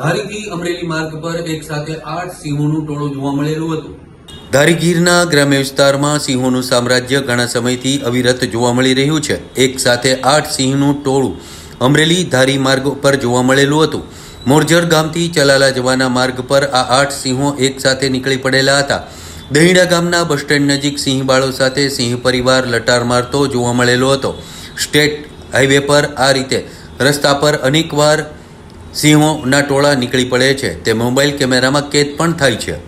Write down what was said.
ધારીથી અમરેલી માર્ગ પર એક સાથે આઠ સિંહોનું ટોળું જોવા મળેલું હતું. ધારીગીરના ગ્રામ્ય વિસ્તારમાં સિંહોનું સામ્રાજ્ય ઘણા સમયથી અવિરત જોવા મળી રહ્યું છે. એક સાથે આઠ સિંહનું ટોળું અમરેલી ધારી માર્ગ પર જોવા મળેલું હતું. મોરજર ગામથી ચલાલા જવાના માર્ગ પર આ આઠ સિંહો એક સાથે નીકળી પડેલા હતા. દહીડા ગામના બસ સ્ટેન્ડ નજીક સિંહબાળો સાથે સિંહ પરિવાર લટાર મારતો જોવા મળેલો હતો. સ્ટેટ હાઈવે પર આ રીતે રસ્તા પર અનેકવાર સિંહોના ટોળા નીકળી પડે છે. તે મોબાઈલ કેમેરામાં કેદ પણ થાય છે.